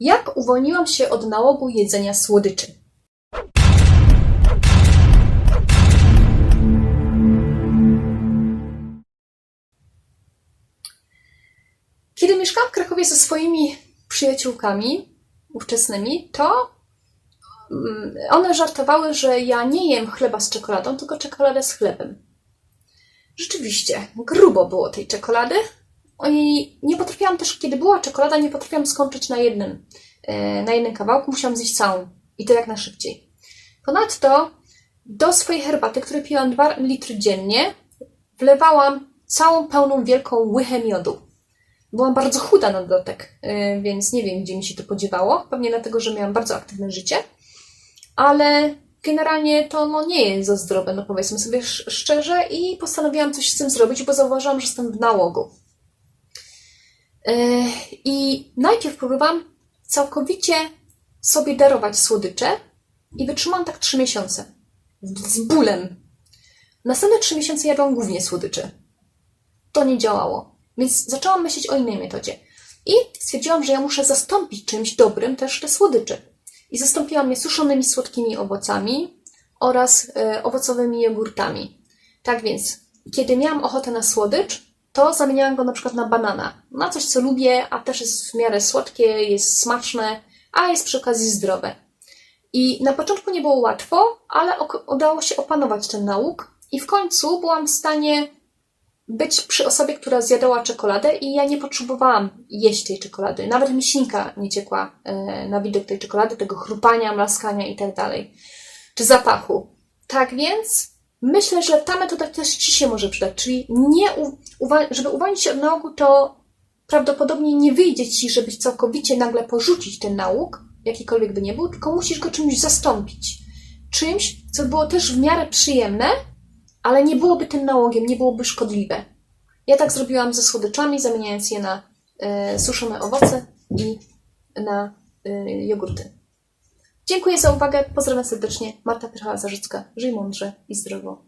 Jak uwolniłam się od nałogu jedzenia słodyczy? Kiedy mieszkałam w Krakowie ze swoimi przyjaciółkami ówczesnymi, to mm, one żartowały, że ja nie jem chleba z czekoladą, tylko czekoladę z chlebem. Rzeczywiście, grubo było tej czekolady. I nie potrafiłam też, kiedy była czekolada, nie potrafiłam skończyć na jednym, e, na jednym kawałku, musiałam zjeść całą. I to jak najszybciej. Ponadto do swojej herbaty, której piłam 2 litry dziennie, wlewałam całą pełną wielką łychę miodu. Byłam bardzo chuda na dodatek, e, więc nie wiem, gdzie mi się to podziewało. Pewnie dlatego, że miałam bardzo aktywne życie. Ale generalnie to no, nie jest za zdrowe, no powiedzmy sobie sz- szczerze, i postanowiłam coś z tym zrobić, bo zauważyłam, że jestem w nałogu. I najpierw próbowałam całkowicie sobie darować słodycze i wytrzymałam tak trzy miesiące. Z bólem. Następne trzy miesiące jadłam głównie słodycze. To nie działało. Więc zaczęłam myśleć o innej metodzie. I stwierdziłam, że ja muszę zastąpić czymś dobrym też te słodycze. I zastąpiłam je suszonymi słodkimi owocami oraz e, owocowymi jogurtami. Tak więc, kiedy miałam ochotę na słodycz, to zamieniałam go na przykład na banana. Na coś, co lubię, a też jest w miarę słodkie, jest smaczne, a jest przy okazji zdrowe. I na początku nie było łatwo, ale udało się opanować ten nauk i w końcu byłam w stanie być przy osobie, która zjadała czekoladę i ja nie potrzebowałam jeść tej czekolady. Nawet mi nie ciekła e, na widok tej czekolady, tego chrupania, mlaskania i tak. Czy zapachu. Tak więc myślę, że ta metoda też Ci się może przydać. Czyli nie uwa- żeby uwolnić się od nałogu, to prawdopodobnie nie wyjdzie Ci, żebyś całkowicie nagle porzucić ten nauk, jakikolwiek by nie był, tylko musisz go czymś zastąpić. Czymś, co było też w miarę przyjemne, ale nie byłoby tym nałogiem, nie byłoby szkodliwe. Ja tak zrobiłam ze słodyczami, zamieniając je na e, suszone owoce i na e, jogurty. Dziękuję za uwagę, pozdrawiam serdecznie. Marta Pyrchała-Zarzycka. Żyj mądrze i zdrowo.